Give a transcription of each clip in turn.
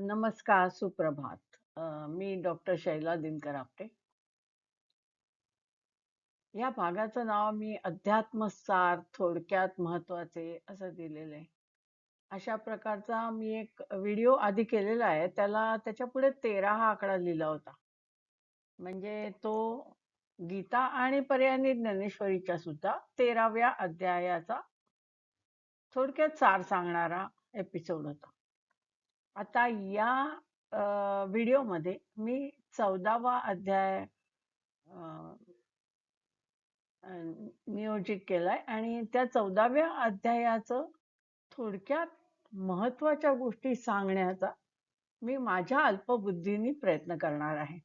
नमस्कार, सुप्रभात. अ, मी डॉक्टर शैला दिनकर आपटे. या भागाचं नाव मी अध्यात्म सार थोडक्यात महत्त्वाचे असं दिलेलं आहे. अशा प्रकारचा मी एक व्हिडिओ आधी केलेला आहे. त्याला त्याच्यापुढे 13 हा आकडा लिहिला होता. म्हणजे तो गीता आणि पर्यायी ज्ञानेश्वरीच्या सुद्धा 13व्या अध्यायाचा थोडक्यात सार सांगणारा एपिसोड होता. आता या व्हिडिओमध्ये मी 14वा अध्याय नियोजित केलाय आणि त्या 14व्या अध्यायाचं थोडक्यात महत्त्वाच्या गोष्टी सांगण्याचा मी माझ्या अल्पबुद्धीने प्रयत्न करणार आहे.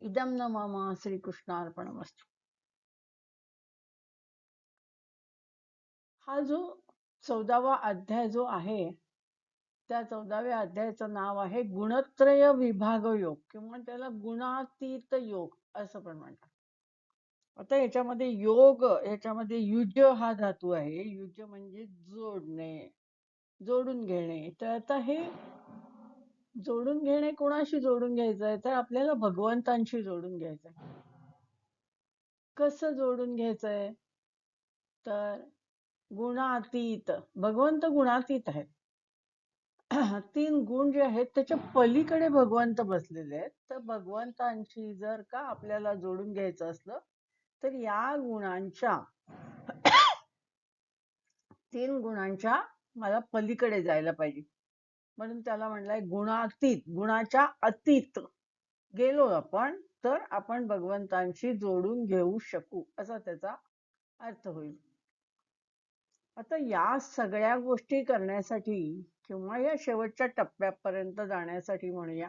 इदम न मामा श्रीकृष्णार्पण श्रीकृष्णार्पणमस्तु. हा जो 14वा अध्याय जो आहे त्या 14व्या अध्यायाचं नाव आहे गुणत्रय विभाग योग किंवा त्याला गुणातीत योग असं पण म्हणतात. आता याच्यामध्ये योग याच्यामध्ये युज हा धातू आहे. युज म्हणजे जोडणे, जोडून घेणे. तर आता हे जोडून घेणे कोणाशी जोडून घ्यायचं आहे तर आपल्याला भगवंतांशी जोडून घ्यायचं आहे कसं जोडून घ्यायचंय? तर गुणातीत. भगवंत गुणातीत आहेत. तीन गुण जे आहेत त्याच्या पलीकडे भगवंत बसलेले आहेत. तर भगवंतांशी जर का आपल्याला जोडून घ्यायचं असलं तर या गुणांच्या तीन गुणांच्या मला पलीकडे जायला पाहिजे. म्हणून त्याला म्हणलाय गुणातीत, गुणाच्या अतीत गेलो आपण तर आपण भगवंतांशी जोडून घेऊ शकू असा त्याचा अर्थ होईल. आता या सगळ्या गोष्टी करण्यासाठी किंवा या शेवटच्या टप्प्यापर्यंत जाण्यासाठी म्हणूया.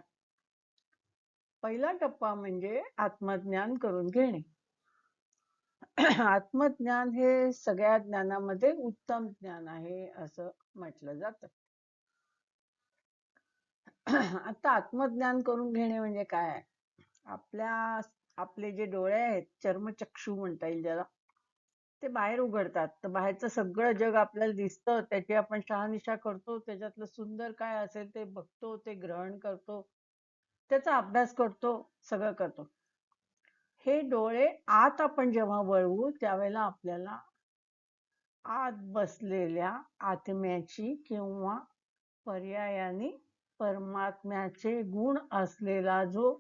पहिला टप्पा म्हणजे आत्मज्ञान करून घेणे. आत्मज्ञान हे सगळ्या ज्ञानामध्ये उत्तम ज्ञान आहे असं म्हटलं जात आता आत्मज्ञान करून घेणे म्हणजे काय? आपल्या आपले जे डोळे आहेत चर्मचक्षू म्हणता येईल ज्याला ते बाहेर उघडतात. तर बाहेरचं सगळं जग आपल्याला दिसतं. त्याची आपण शहानिशा करतो. त्याच्यातलं सुंदर काय असेल ते बघतो, ते ग्रहण करतो. त्याचा अभ्यास करतो, सगळं करतो. हे डोळे आत आपण जेव्हा वळवू त्यावेळेला आपल्याला आत बसलेल्या आत्म्याची किंवा पर्यायाने परमात्म्याचे गुण असलेला जो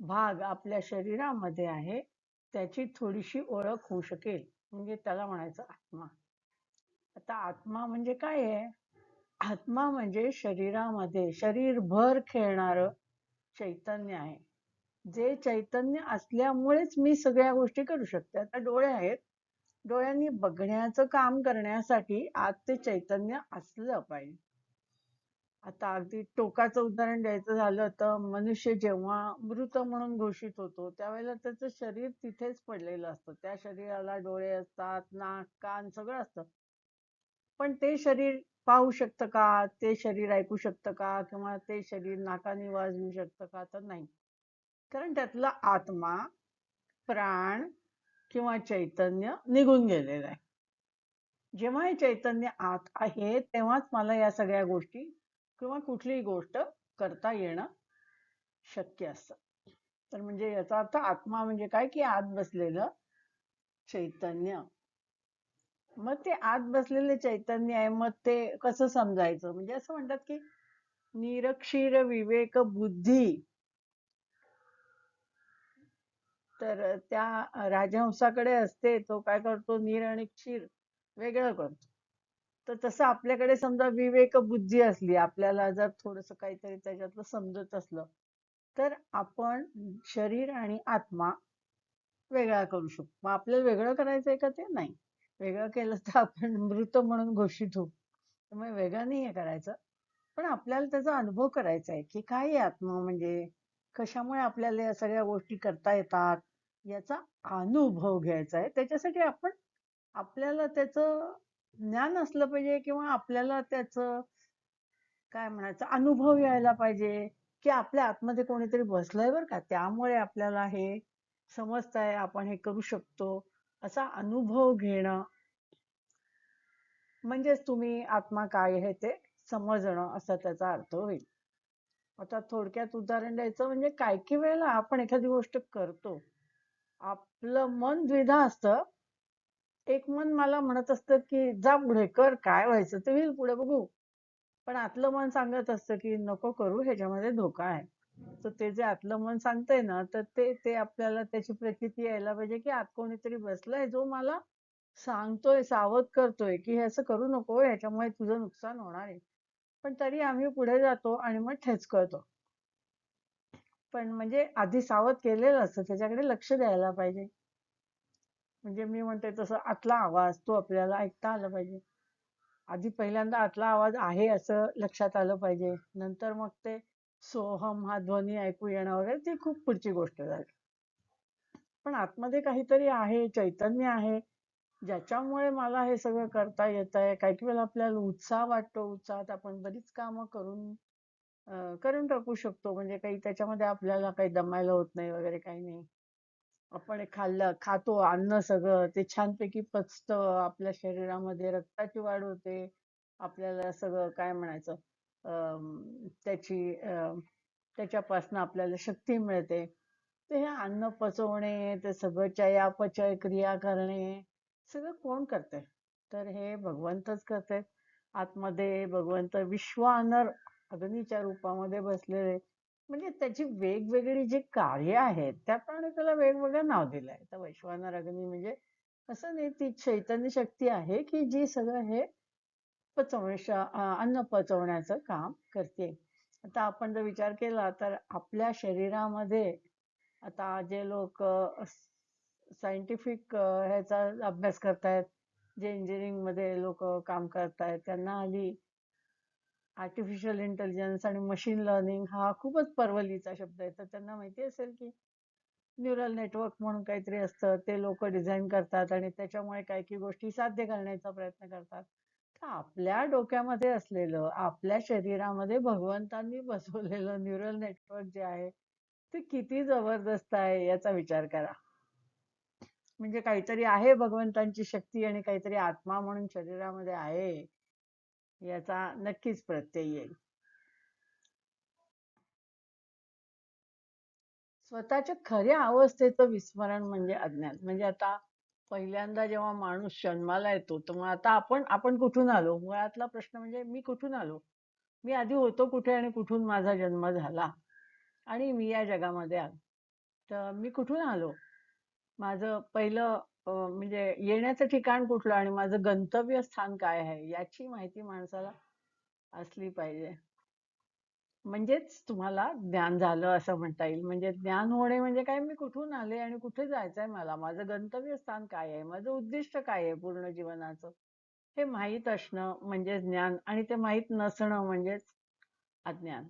भाग आपल्या शरीरामध्ये आहे त्याची थोडीशी ओळख होऊ शकेल. म्हणजे त्याला म्हणायचं आत्मा. आता आत्मा म्हणजे काय आहे? आत्मा म्हणजे शरीरामध्ये शरीरभर खेळणार चैतन्य आहे. जे चैतन्य असल्यामुळेच मी सगळ्या गोष्टी करू शकते. आता डोळे आहेत. डोळ्यांनी बघण्याचं काम करण्यासाठी आत ते चैतन्य असलं पाहिजे. आता अगदी टोकाचं उदाहरण द्यायचं झालं तर मनुष्य जेव्हा मृत म्हणून घोषित होतो त्यावेळेला त्याचं शरीर तिथेच पडलेलं असतं. त्या शरीराला डोळे असतात, नाक, कान सगळं असतं. पण ते शरीर पाहू शकतं का? ते शरीर ऐकू शकतं का? किंवा ते शरीर नाकाने वाजवू घेऊ शकतं का? तर नाही. कारण त्यातला आत्मा, प्राण किंवा चैतन्य निघून गेलेलं आहे. जेव्हा हे चैतन्य आत आहे तेव्हाच मला या सगळ्या गोष्टी किंवा कुठलीही गोष्ट करता येणं शक्य असतं. तर म्हणजे याचा अर्थ आत्मा म्हणजे काय की आत बसलेलं चैतन्य. मग ते आत बसलेले चैतन्य आहे मग ते कसं समजायचं? म्हणजे असं म्हणतात की निरक्षीर विवेक बुद्धी तर त्या राजहंसाकडे असते तो काय करतो निर आणि क्षीर वेगळं करतो. तर तसं आपल्याकडे समजा विवेक बुद्धी असली आपल्याला जर थोडस काहीतरी त्याच्यातलं समजत असलं तर आपण शरीर आणि आत्मा वेगळा करू शकतो. मग आपल्याला वेगळं करायचंय का ते? नाही. वेगळं केलं तर आपण मृत म्हणून घोषित होऊ. त्यामुळे वेगळं नाहीये करायचं. पण आपल्याला त्याचा अनुभव करायचा आहे की काय आहे आत्मा म्हणजे? कशामुळे आपल्याला या सगळ्या गोष्टी करता येतात? याचा अनुभव घ्यायचा आहे. त्याच्यासाठी आपण आपल्याला त्याचं ज्ञान असलं पाहिजे किंवा आपल्याला त्याच काय म्हणायचं अनुभव यायला पाहिजे की आपल्या आतमध्ये कोणीतरी बसलंय बरं का. त्यामुळे आपल्याला हे समजतंय आपण हे करू शकतो. असा अनुभव घेणं म्हणजेच तुम्ही आत्मा काय आहे ते समजणं असा त्याचा अर्थ होईल. आता थोडक्यात उदाहरण द्यायचं म्हणजे काय काही वेळेला आपण एखादी गोष्ट करतो. आपलं मन द्विधा असतं. एक मन मला म्हणत असतं की जा पुढे कर काय व्हायचं ते होईल पुढे बघू. पण आतलं मन सांगत असतं की नको करू ह्याच्यामध्ये धोका आहे. तर ते जे आतलं मन सांगतंय ना तर ते ते आपल्याला त्याची प्रचिती यायला पाहिजे की आत कोणीतरी बसलाय जो मला सांगतोय सावध करतोय की हे असं करू नको ह्याच्यामुळे तुझं नुकसान होणार आहे. पण तरी आम्ही पुढे जातो आणि मग ठेचकळतो पण म्हणजे आधी सावध केलेलं असतं त्याच्याकडे लक्ष द्यायला पाहिजे. म्हणजे मी म्हणते तसं आतला आवाज तो आपल्याला ऐकता आला पाहिजे. आधी पहिल्यांदा आतला आवाज आहे असं लक्षात आलं पाहिजे. नंतर मग ते सोहम हा ध्वनी ऐकू येणं वगैरे ती खूप पुढची गोष्ट झाली. पण आतमध्ये काहीतरी आहे चैतन्य आहे. ज्याच्यामुळे मला हे सगळं करता येत आहे. काही काही वेळेला आपल्याला उत्साह वाटतो उत्साहात आपण बरीच कामं करून अं, करून टाकू शकतो. म्हणजे काही त्याच्यामध्ये आपल्याला काही दमायला होत नाही वगैरे काही नाही. आपण खाल्लं खातो अन्न सगळं ते छानपैकी पचतं आपल्या शरीरामध्ये रक्ताची वाढ होते. आपल्याला सगळं काय म्हणायचं अं, त्याची अं, त्याच्यापासून आपल्याला शक्ती मिळते. ते हे अन्न पचवणे ते सगळं चयापचय क्रिया करणे सगळं कोण करते तर हे भगवंतच करते आतमध्ये भगवंत विश्वानर अग्नीच्या रूपामध्ये बसलेले म्हणजे त्याची वेगवेगळी जी कार्य आहेत त्याप्रमाणे त्याला वेगवेगळं नाव दिलंय तर वैश्वानर अग्नी म्हणजे असं नाही ती चैतन्य शक्ती आहे की जी सगळं हे पचवण्या अन्न पचवण्याचं काम करते. आता आपण जर विचार केला तर आपल्या शरीरामध्ये आता जे लोक सायंटिफिक ह्याचा अभ्यास करतायत जे इंजिनिअरिंगमध्ये लोक काम करतायत त्यांना आधी आर्टिफिशियल इंटेलिजन्स आणि मशीन लर्निंग हा खूपच परवलीचा शब्द आहे. तर त्यांना माहिती असेल की न्यूरल नेटवर्क म्हणून काहीतरी असतं ते लोक डिझाईन करतात आणि त्याच्यामुळे काही काही गोष्टी साध्य करण्याचा प्रयत्न करतात. तर आपल्या डोक्यामध्ये असलेलं आपल्या शरीरामध्ये भगवंतांनी बसवलेलं न्यूरल नेटवर्क जे आहे ते किती जबरदस्त आहे याचा विचार करा. म्हणजे काहीतरी आहे भगवंतांची शक्ती आणि काहीतरी आत्मा म्हणून शरीरामध्ये आहे. याचा नक्कीच प्रत्यय येईल. स्वतःच्या खऱ्या अवस्थेचं विस्मरण म्हणजे अज्ञान. म्हणजे आता पहिल्यांदा जेव्हा माणूस जन्माला येतो तर मग आता आपण आपण कुठून आलो? मुळातला प्रश्न म्हणजे मी कुठून आलो? मी आधी होतो कुठे आणि कुठून माझा जन्म झाला? आणि मी या जगामध्ये आलो. तर मी कुठून आलो? माझं पहिलं म्हणजे येण्याचं ठिकाण कुठलं आणि माझं गंतव्य स्थान काय आहे याची माहिती माणसाला असली पाहिजे. म्हणजेच तुम्हाला ज्ञान झालं असं म्हणता येईल. म्हणजे ज्ञान होणे म्हणजे काय? मी कुठून आले आणि कुठे जायचंय मला? माझं गंतव्य स्थान काय आहे? माझं उद्दिष्ट काय आहे पूर्ण जीवनाचं? हे माहीत असणं म्हणजे ज्ञान आणि ते माहीत नसणं म्हणजेच अज्ञान.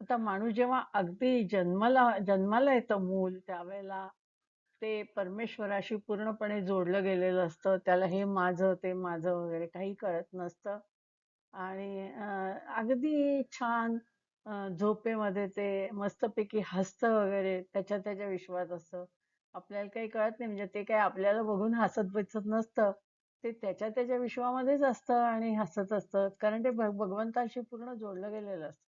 आता माणूस जेव्हा अगदी जन्माला जन्माला येतं मूल त्यावेळेला ते परमेश्वराशी पूर्णपणे जोडलं गेलेलं असतं. त्याला हे माझं ते माझं वगैरे काही कळत नसतं. आणि अगदी छान झोपेमध्ये ते मस्तपैकी हसतं वगैरे त्याच्या त्याच्या विश्वात असतं. आपल्याला काही कळत नाही म्हणजे ते काय आपल्याला बघून हसत बसत नसतं. ते त्याच्या त्याच्या विश्वामध्येच असतं आणि हसत असतं. कारण ते भगवंताशी पूर्ण जोडलं गेलेलं असतं.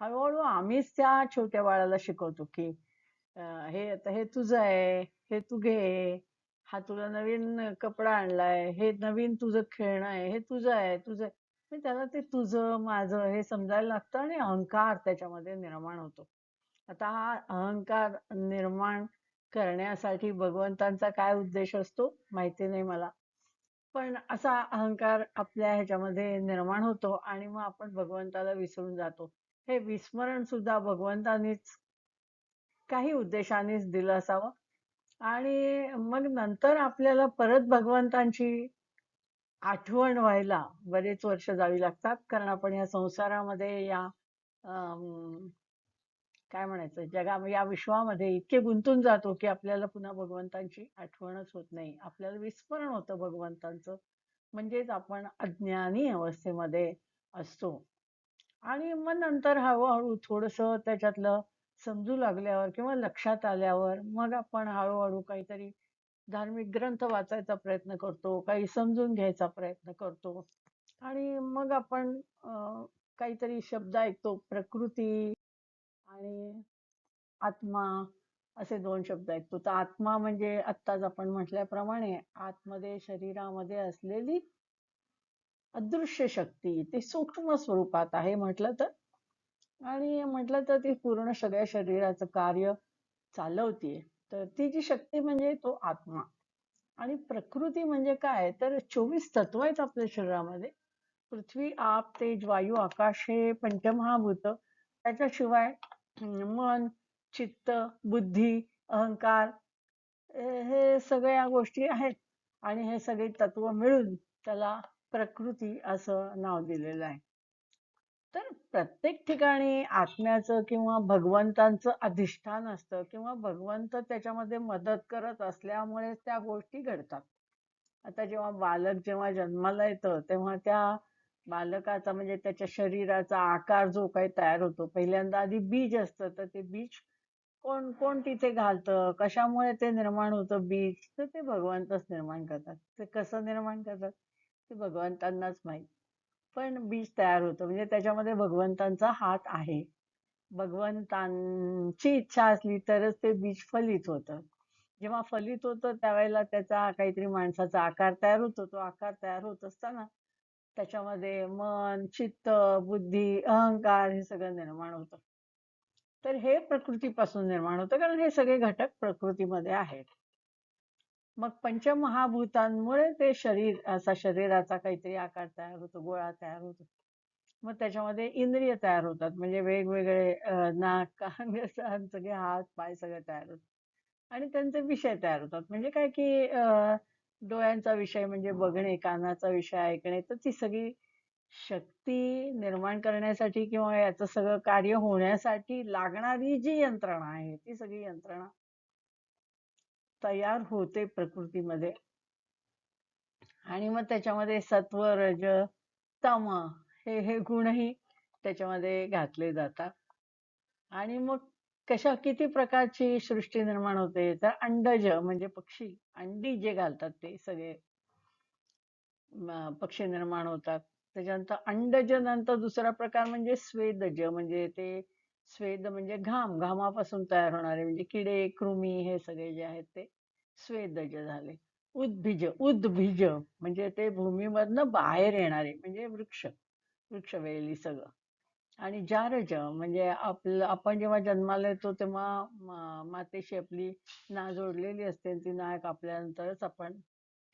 हळूहळू आम्हीच त्या छोट्या बाळाला शिकवतो की हे आता हे तुझं आहे हे तू घे हा तुला नवीन कपडा आणलाय हे नवीन तुझं खेळणं आहे हे तुझं आहे तुझं आहे. त्याला ते तुझं माझं हे समजायला लागतं आणि अहंकार त्याच्यामध्ये निर्माण होतो. आता हा अहंकार निर्माण करण्यासाठी भगवंतांचा काय उद्देश असतो माहिती नाही मला. पण असा अहंकार आपल्या ह्याच्यामध्ये निर्माण होतो आणि मग आपण भगवंताला विसरून जातो. हे विस्मरण सुद्धा भगवंतानीच काही उद्देशानेच दिलं असावं. आणि मग नंतर आपल्याला परत भगवंतांची आठवण व्हायला बरेच वर्ष जावी लागतात. कारण आपण या संसारामध्ये या काय म्हणायचं जगा या विश्वामध्ये इतके गुंतून जातो की आपल्याला पुन्हा भगवंतांची आठवणच होत नाही. आपल्याला विस्मरण होतं भगवंतांचं. म्हणजेच आपण अज्ञानी अवस्थेमध्ये असतो. आणि मग नंतर हळूहळू थोडंसं त्याच्यातलं समजू लागल्यावर किंवा लक्षात आल्यावर मग आपण हळूहळू काहीतरी धार्मिक ग्रंथ वाचायचा प्रयत्न करतो काही समजून घ्यायचा प्रयत्न करतो. आणि मग आपण अं, काहीतरी शब्द ऐकतो प्रकृती आणि आत्मा असे दोन शब्द ऐकतो. तर आत्मा म्हणजे आत्ताच आपण म्हटल्याप्रमाणे आतमध्ये शरीरामध्ये असलेली अदृश्य शक्ती ती सूक्ष्म स्वरूपात आहे म्हटलं तर. आणि म्हटलं तर ती पूर्ण सगळ्या शरीराचं कार्य चालवतीये. तर ती जी शक्ती म्हणजे तो आत्मा. आणि प्रकृती म्हणजे काय? तर चोवीस तत्व आहेत आपल्या शरीरामध्ये. पृथ्वी आप तेज वायू आकाश हे पंचमहाभूत. त्याच्याशिवाय मन चित्त बुद्धी अहंकार हे सगळ्या गोष्टी आहेत. आणि हे सगळे तत्व मिळून त्याला प्रकृती असं नाव दिलेलं आहे. तर प्रत्येक ठिकाणी आत्म्याचं किंवा भगवंतांचं अधिष्ठान असतं किंवा भगवंत त्याच्यामध्ये मदत करत असल्यामुळे त्या गोष्टी घडतात. आता जेव्हा बालक जेव्हा जन्माला येतं तेव्हा त्या बालकाचा म्हणजे त्याच्या शरीराचा आकार जो काही तयार होतो पहिल्यांदा आधी बीज असतं तर ते बीज कोण कोण तिथे घालतं कशामुळे ते निर्माण होतं बीज तर ते भगवंतच निर्माण करतात. ते कसं निर्माण करतात? ते भगवंतांनाच माहीत. पण बीज तयार होतं. म्हणजे त्याच्यामध्ये भगवंतांचा हात आहे. भगवंतांची इच्छा असली तरच ते बीज फलित होतं. जेव्हा फलित होतं त्यावेळेला त्याचा काहीतरी माणसाचा आकार तयार होतो. तो आकार तयार होत असताना त्याच्यामध्ये मन चित्त बुद्धी अहंकार हे सगळं निर्माण होतं. तर हे प्रकृतीपासून निर्माण होतं. कारण हे सगळे घटक प्रकृतीमध्ये आहेत. मग पंचमहाभूतांमुळे ते शरीर असा शरीराचा काहीतरी आकार तयार होतो गोळा तयार होतो. मग त्याच्यामध्ये इंद्रिय तयार होतात. म्हणजे वेगवेगळे नाक कान सगळे हात पाय सगळे तयार होतात. आणि त्यांचे विषय तयार होतात. म्हणजे काय की अं, डोळ्यांचा विषय म्हणजे बघणे कानाचा विषय ऐकणे तर ती सगळी शक्ती निर्माण करण्यासाठी किंवा याचं सगळं कार्य होण्यासाठी लागणारी जी यंत्रणा आहे ती सगळी यंत्रणा तयार होते प्रकृतीमध्ये. आणि मग त्याच्यामध्ये सत्व रज तम हे हे गुणही त्याच्यामध्ये घातले जातात. आणि मग कशा किती प्रकारची सृष्टी निर्माण होते तर अंडज म्हणजे पक्षी अंडी जे घालतात ते सगळे पक्षी निर्माण होतात. त्याच्यानंतर अंडज नंतर दुसरा प्रकार म्हणजे स्वेदज म्हणजे ते स्वेद म्हणजे घाम घामापासून तयार होणारे म्हणजे किडे कृमी हे सगळे जे आहेत ते स्वेदज झाले. उद्भिज उद्भिज म्हणजे ते भूमीमधनं बाहेर येणारे म्हणजे वृक्ष वृक्षवेली सगळं. आणि जारज म्हणजे आपलं आपण जेव्हा जन्माला येतो तेव्हा मातेशी आपली ना जोडलेली असते ती ना कापल्यानंतरच आपण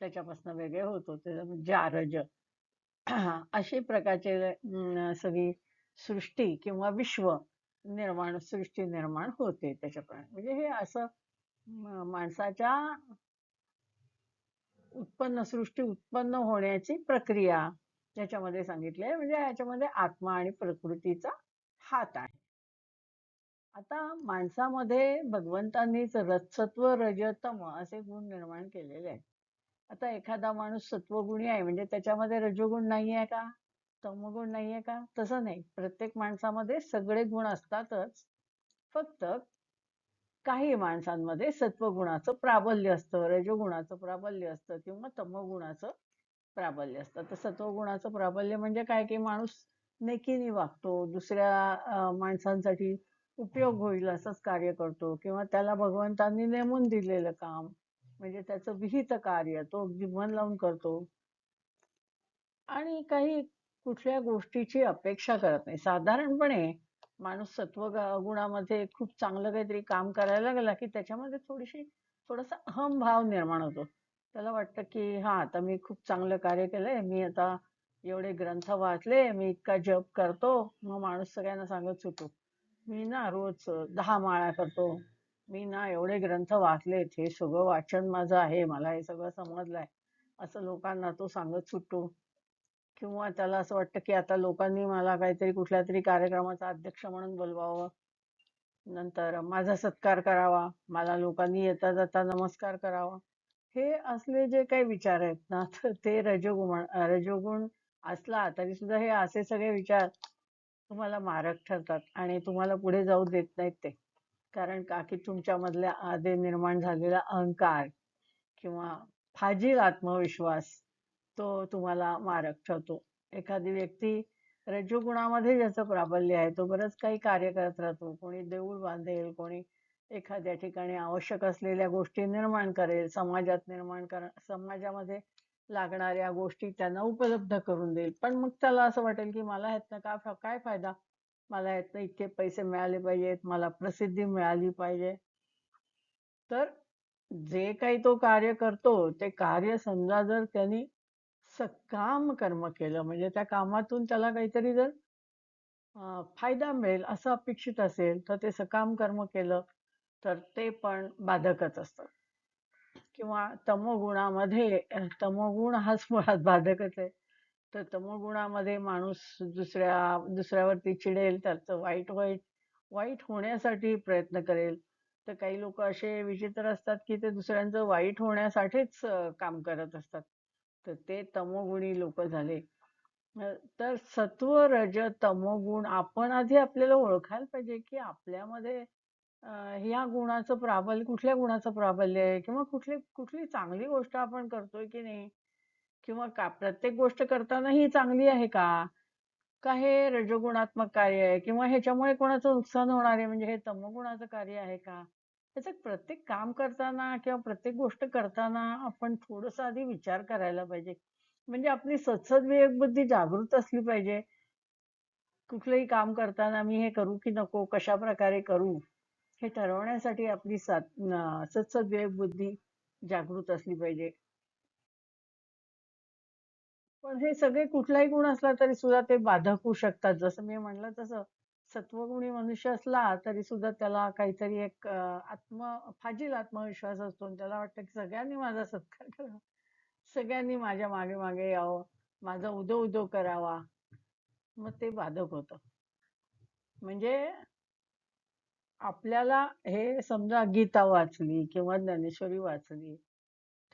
त्याच्यापासून वेगळे होतो. ते म्हणजे जारज. अशी प्रकारचे सगळी सृष्टी किंवा विश्व निर्माण सृष्टी निर्माण होते त्याच्याप्रमाणे. म्हणजे हे असं माणसाच्या उत्पन्न सृष्टी उत्पन्न होण्याची प्रक्रिया त्याच्यामध्ये सांगितली आहे. म्हणजे याच्यामध्ये आत्मा आणि प्रकृतीचा हात आहे. आता माणसामध्ये भगवंतांनीच रजसत्व रजतम असे गुण निर्माण केलेले आहेत. आता एखादा माणूस सत्वगुणी आहे म्हणजे त्याच्यामध्ये रजोगुण नाही आहे का? तमोगुण नाहीये का? तसं नाही. प्रत्येक माणसामध्ये सगळे गुण असतातच. फक्त काही माणसांमध्ये सत्वगुणाचं प्राबल्य असतं. रजोगुणाचं प्राबल्य असतं किंवा तमोगुणाचं प्राबल्य असतं. तर सत्वगुणाचं प्राबल्य म्हणजे काय? की माणूस नेकीने वागतो. दुसऱ्या माणसांसाठी उपयोग होईल असंच कार्य करतो किंवा त्याला भगवंतांनी नेमून दिलेलं काम. म्हणजे त्याचं विहित कार्य. तो अगदी मन लावून करतो. आणि काही कुठल्या गोष्टीची अपेक्षा करत नाही. साधारणपणे माणूस सत्व गुणामध्ये खूप चांगलं काहीतरी काम करायला लागला की त्याच्यामध्ये थोडीशी थोडासा अहम भाव निर्माण होतो. त्याला वाटतं की हा आता मी खूप चांगलं कार्य केलंय. मी आता एवढे ग्रंथ वाचले. मी इतका जप करतो. मग माणूस सगळ्यांना सांगत सुटतो मी ना रोज दहा माळा करतो. मी ना एवढे ग्रंथ वाचलेत. हे सगळं वाचन माझं आहे. मला हे सगळं समजलंय. असं लोकांना तो सांगत सुटतो. किंवा त्याला असं वाटतं की आता लोकांनी मला काहीतरी कुठल्या तरी कार्यक्रमाचा अध्यक्ष म्हणून बोलवावं. नंतर माझा सत्कार करावा. मला लोकांनी येता जाता नमस्कार करावा. हे असले जे काही विचार आहेत ना तर ते रजोगुण रजोगुण असला तरी सुद्धा हे असे सगळे विचार तुम्हाला मारक ठरतात आणि तुम्हाला पुढे जाऊ देत नाहीत ते. कारण का? की तुमच्यामधल्या आधी निर्माण झालेला अहंकार किंवा फाजील आत्मविश्वास तो तुम्हाला मारक ठरतो एखादी व्यक्ती रजोगुणामध्ये ज्याचं प्राबल्य आहे तो बरंच काही कार्य करत राहतो. कोणी देऊळ बांधेल कोणी एखाद्या ठिकाणी आवश्यक असलेल्या गोष्टी निर्माण करेल समाजात निर्माण कर समाजामध्ये लागणाऱ्या गोष्टी त्यांना उपलब्ध करून देईल. पण मग त्याला असं वाटेल की मला ह्यातनं का काय फायदा? मला ह्यातनं इतके पैसे मिळाले पाहिजेत मला प्रसिद्धी मिळाली पाहिजे. तर जे काही तो कार्य करतो ते कार्य समजा जर त्यांनी सकाम कर्म केलं. म्हणजे त्या कामातून त्याला काहीतरी जर फायदा मिळेल असं अपेक्षित असेल तर ते सकाम कर्म केलं तर ते पण बाधकच असतं. किंवा तमोगुणामध्ये तमोगुण हाच मुळात बाधकच आहे. तर तमोगुणामध्ये माणूस दुसऱ्या दुसऱ्यावरती चिडेल त्याचं वाईट वाईट वाईट होण्यासाठी प्रयत्न करेल. तर काही लोक असे विचित्र असतात की ते दुसऱ्यांचं वाईट होण्यासाठीच काम करत असतात. तर ते तमोगुणी लोक झाले. तर सत्व रज तमोगुण आपण आधी आपल्याला ओळखायला पाहिजे की आपल्यामध्ये ह्या गुणाचं प्राबल्य कुठल्या गुणाचं प्राबल्य आहे? किंवा कुठली कुठली चांगली गोष्ट आपण करतोय की नाही? किंवा का प्रत्येक गोष्ट करताना ही चांगली आहे का? का हे रजगुणात्मक कार्य आहे? किंवा ह्याच्यामुळे कोणाचं नुकसान होणार आहे? म्हणजे हे तमोगुणाचं कार्य आहे का? त्याचं प्रत्येक काम करताना किंवा प्रत्येक गोष्ट करताना आपण थोडंसं आधी विचार करायला पाहिजे. म्हणजे आपली सत्सद विवेक बुद्धी जागृत असली पाहिजे. कुठलंही काम करताना मी हे करू की नको कशा प्रकारे करू हे ठरवण्यासाठी आपली सात न- बुद्धी जागृत असली पाहिजे. पण हे सगळे कुठलाही गुण असला तरी सुद्धा ते बाधक होऊ शकतात. जसं मी म्हणलं तसं सत्वगुणी मनुष्य असला तरी सुद्धा त्याला काहीतरी एक अं, आत्म फाजील आत्मविश्वास असतो. आणि त्याला वाटतं की सगळ्यांनी माझा सत्कार करावा. सगळ्यांनी माझ्या मागे मागे यावं. माझा उदो उदो करावा. मग ते बाधक होतं. म्हणजे आपल्याला हे समजा गीता वाचली किंवा ज्ञानेश्वरी वाचली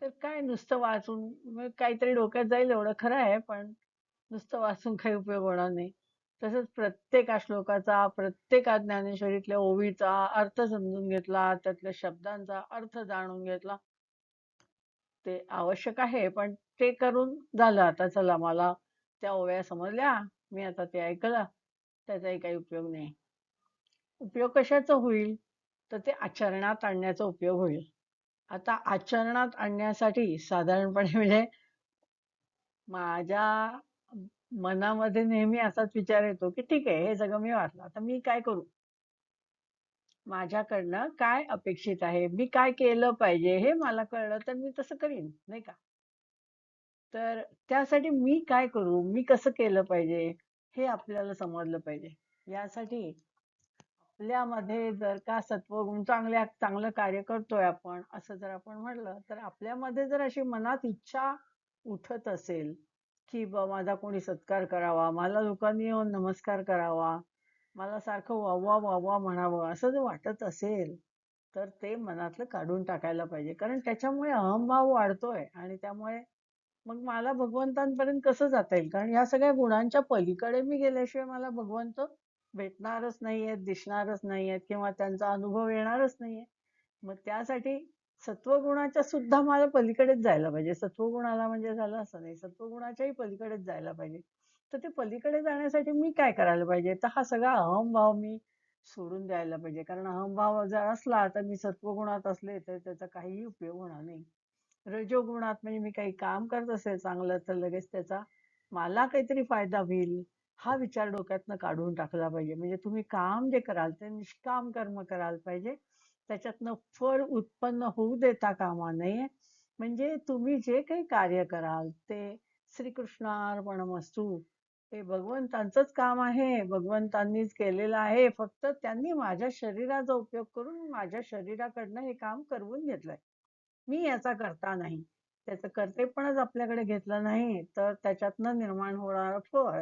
तर काय नुसतं वाचून काहीतरी डोक्यात जाईल एवढं खरं आहे पण नुसतं वाचून काही उपयोग होणार नाही. तसंच प्रत्येक श्लोकाचा प्रत्येक ज्ञानेश्वरीतल्या ओवीचा अर्थ समजून घेतला त्यातल्या शब्दांचा अर्थ जाणून घेतला. ते आवश्यक आहे पण ते करून झालं आता. चला मला त्या ओव्या समजल्या मी आता ते ऐकलं त्याचाही काही उपयोग नाही. उपयोग कशाचा होईल? तर ते आचरणात आणण्याचा उपयोग होईल. आता आचरणात आणण्यासाठी साधारणपणे म्हणजे माझ्या मनामध्ये नेहमी असाच विचार येतो की ठीक आहे हे सगळं मी वाचलं. आता मी काय करू? माझ्याकडनं काय अपेक्षित आहे? मी काय केलं पाहिजे? हे मला कळलं तर मी तसं करीन नाही का? तर त्यासाठी मी काय करू? मी कसं केलं पाहिजे? हे आपल्याला समजलं पाहिजे. यासाठी आपल्यामध्ये जर का सत्वगुण चांगल्या चांगलं कार्य करतोय आपण असं जर आपण म्हटलं तर आपल्यामध्ये जर अशी मनात इच्छा उठत असेल की बा माझा कोणी सत्कार करावा मला लोकांनी येऊन नमस्कार करावा मला सारखं वावा वावा म्हणावं असं जर वाटत असेल तर ते मनातलं काढून टाकायला पाहिजे. कारण त्याच्यामुळे अहमभाव वाढतोय आणि त्यामुळे मग मला भगवंतांपर्यंत कसं जाता येईल? कारण या सगळ्या गुणांच्या पलीकडे मी गेल्याशिवाय मला भगवंत भेटणारच नाहीयेत दिसणारच नाहीयेत किंवा त्यांचा अनुभव येणारच नाहीये. मग त्यासाठी सत्वगुणाच्या सुद्धा मला पलीकडेच जायला पाहिजे. सत्वगुणाला म्हणजे झालं असं नाही. सत्वगुणाच्याही पलीकडेच जायला पाहिजे. तर ते पलीकडे जाण्यासाठी मी काय करायला पाहिजे? तर हा सगळा अहमभाव मी सोडून द्यायला पाहिजे. कारण अहमभाव जर असला तर मी सत्वगुणात असले तर त्याचा काहीही उपयोग होणार नाही. रजोगुणात म्हणजे मी काही काम करत असेल चांगलं तर लगेच त्याचा मला काहीतरी फायदा होईल. हा विचार डोक्यातनं काढून टाकला पाहिजे. म्हणजे तुम्ही काम जे कराल ते निष्काम कर्म कराल पाहिजे. त्याच्यातनं फळ उत्पन्न होऊ देता कामा नये. म्हणजे तुम्ही जे काही कार्य कराल ते श्रीकृष्णार्पणमस्तू हे भगवंतांचंच काम आहे. भगवंतांनीच केलेलं आहे. फक्त त्यांनी माझ्या शरीराचा उपयोग करून माझ्या शरीराकडनं हे काम करवून घेतलंय. मी याचा करता नाही. त्याचं कर्तेपणच आपल्याकडे घेतलं नाही. तर त्याच्यातनं निर्माण होणारं फळ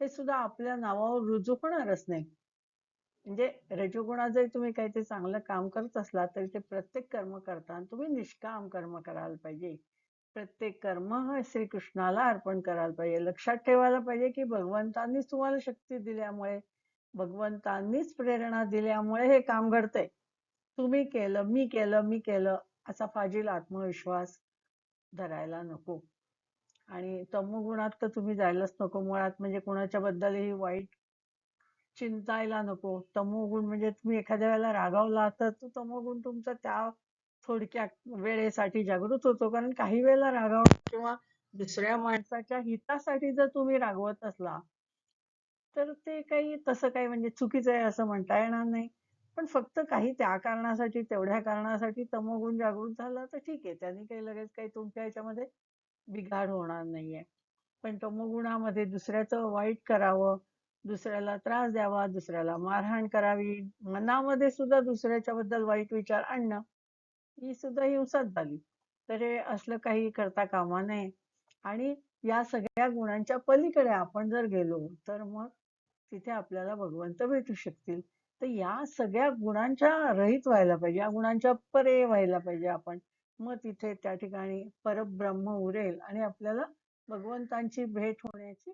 हे सुद्धा आपल्या नावावर रुजू होणारच नाही. म्हणजे रजोगुणात जरी तुम्ही काहीतरी चांगलं काम करत असला तरी ते प्रत्येक कर्म करताना तुम्ही निष्काम कर्म करायला पाहिजे. प्रत्येक कर्म श्रीकृष्णाला अर्पण करायला पाहिजे. लक्षात ठेवायला पाहिजे की भगवंतांनीच तुम्हाला शक्ती दिल्यामुळे भगवंतांनीच प्रेरणा दिल्यामुळे हे काम घडतंय. तुम्ही केलं मी केलं मी केलं असा फाजील आत्मविश्वास धरायला नको. आणि तमोगुणात तर तुम्ही जायलाच नको. मुळात म्हणजे कोणाच्या बद्दलही वाईट चिंतायला नको. तमोगुण म्हणजे तुम्ही एखाद्या वेळेला रागावला तर तो तमोगुण तुमचा त्या थोडक्या वेळेसाठी जागृत होतो. कारण काही वेळेला रागावणं किंवा दुसऱ्या माणसाच्या हितासाठी जर तुम्ही रागवत असला तर ते काही तसं काही म्हणजे चुकीचं आहे असं म्हणता येणार नाही. पण फक्त काही त्या कारणासाठी तेवढ्या कारणासाठी तमोगुण जागृत झाला तर ठीक आहे. त्यांनी काही लगेच काही तुमच्या ह्याच्यामध्ये बिघाड होणार नाहीये. पण तमोगुणामध्ये दुसऱ्याचं वाईट करावं दुसऱ्याला त्रास द्यावा दुसऱ्याला मारहाण करावी. मनामध्ये सुद्धा दुसऱ्याच्या बद्दल वाईट विचार आणणं ही सुद्धा हिंसाच झाली. तर हे असलं काही करता कामा नये. आणि या सगळ्या गुणांच्या पलीकडे आपण जर गेलो तर मग तिथे आपल्याला भगवंत भेटू शकतील. तर या सगळ्या गुणांच्या रहित व्हायला पाहिजे. या गुणांच्या परे व्हायला पाहिजे आपण. मग तिथे त्या ठिकाणी परब्रह्म उरेल आणि आपल्याला भगवंतांची भेट होण्याची